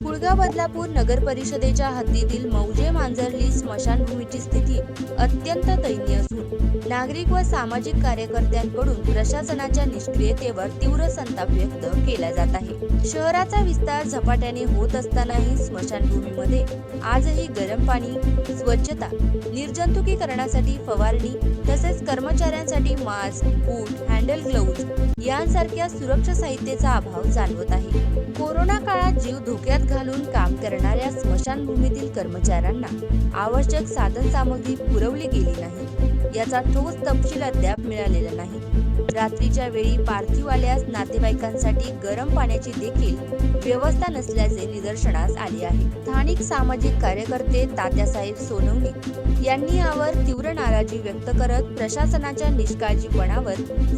कुळगाव बदलापूर नगर परिषदेच्या हद्दीतील मौजे मांजरली स्मशानभूमीची स्थिती अत्यंत दैनीय असून नागरिक व सामाजिक कार्यकर्त्यांकडून प्रशासनाच्या निष्क्रियतेवर तीव्र संताप व्यक्त केला जात आहे. शहराचा विस्तार झपाट्याने होत असतानाही स्मशानभूमीमध्ये आजही गरम पाणी स्वच्छता निर्जंतुकीकरणासाठी फवारणी तसेच कर्मचाऱ्यांसाठी मास्क बूट हँडल ग्लोव्ज यांसारख्या सुरक्षा साहित्याचा अभाव जाणवत आहे. कोरोना काळात जीव धोक्यात घालून काम करणाऱ्या स्मशानभूमीतील कर्मचाऱ्यांना आवश्यक साधन सामग्री पुरवली गेली नाही. याचा ठोस तपशील अद्याप मिळालेला नाही. रात्रीच्या वेळी पार्थिव आल्यास नातेवाईकांसाठी गरम पाण्याची देखील व्यवस्था नसल्याचे निदर्शनास आले आहे. स्थानिक सामाजिक कार्यकर्ते तात्यासाहेब सोनवणे यांनी यावर तीव्र नाराजी व्यक्त करत प्रशासनाच्या निष्काळजीपणावर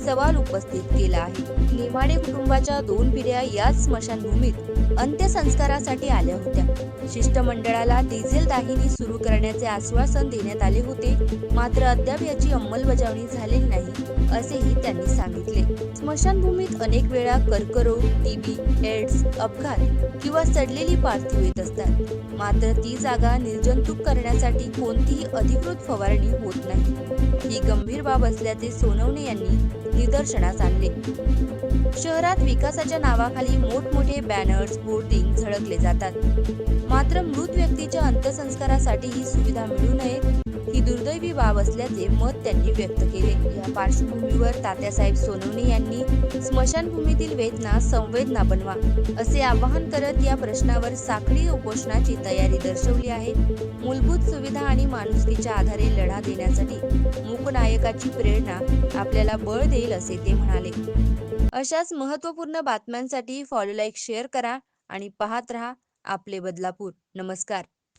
सवाल उपस्थित केला आहे. नेमाडे कुटुंबाच्या दोन पिढ्या याच स्मशानभूमीत अंत्यसंस्कारासाठी आल्या होत्या. शिष्टमंडळाला डिझेल दाहिनी सुरू करण्याचे आश्वासन देण्यात आले होते. मात्र अद्याप याची अंमलबजावणी झालेली नाही असेही त्यांनी सांगितले. स्मशानभूमीत अनेक वेळा कर्करोग टीबी एड्स अपघात किंवा सडलेली पार्थिव येत असतात. मात्र ती जागा निर्जंतुक करण्यासाठी कोणतीही अधिकृत फवारणी होत नाही. ही गंभीर बाब असल्याचे सोनवणे यांनी निदर्शनास आणले. शहरात विकासाच्या नावाखाली मोठमोठे बॅनर्स बोर्डिंग झळकले जातात. मात्र मृत व्यक्तीच्या अंत्यसंस्कारासाठी ही सुविधा मिळू नये दुर्दैवी बाब असल्याचे मत त्यांनी व्यक्त केले. या पार्श्वभूमीवर तात्यासाहेब सोनवणे यांनी स्मशानभूमीतील वेदना संवेदना बनवा असे आवाहन करत या प्रश्नावर साखळी उपोषणाची तयारी दर्शवली आहे. मूलभूत सुविधा आणि माणुसकीच्या आधारे लढा देण्यासाठी मूकनायकाची प्रेरणा आपल्याला बळ देईल असे ते म्हणाले. अशाच महत्त्वपूर्ण बातम्यांसाठी फॉलो लाईक शेअर करा आणि पाहत रहा आपले बदलापूर. नमस्कार.